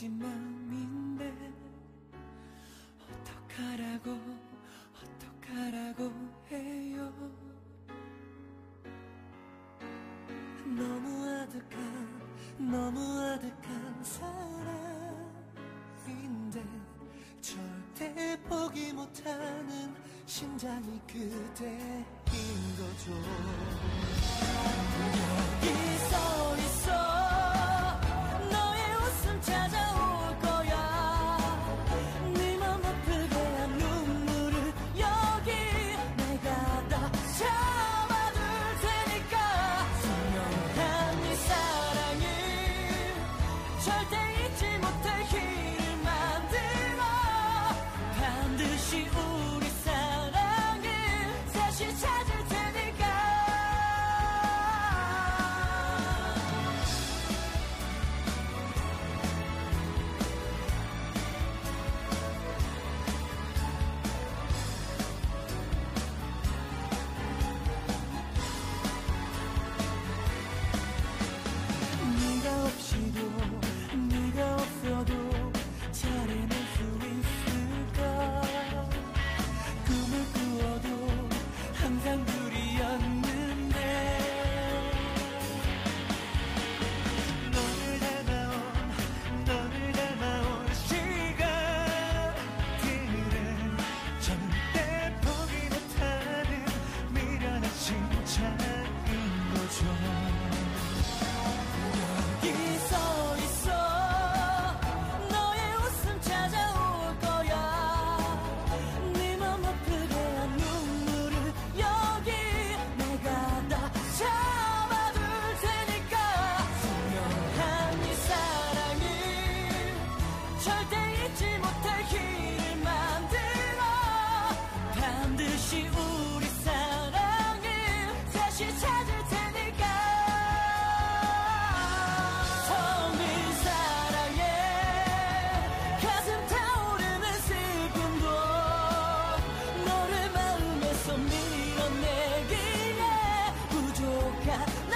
지친 마음인데 어떡하라고 어떡하라고 해요? 너무 아득한 너무 아득한 사랑인데 절대 포기 못하는 심장이 그대인 거죠. yanıyor. 절대 잊지 못할 길을 만들어. 반드시 우리 사랑을 다시 찾을 테니까. 성민 사랑해. 가슴 타오르는 슬픔도 너를 마음에서 밀어내기에 부족한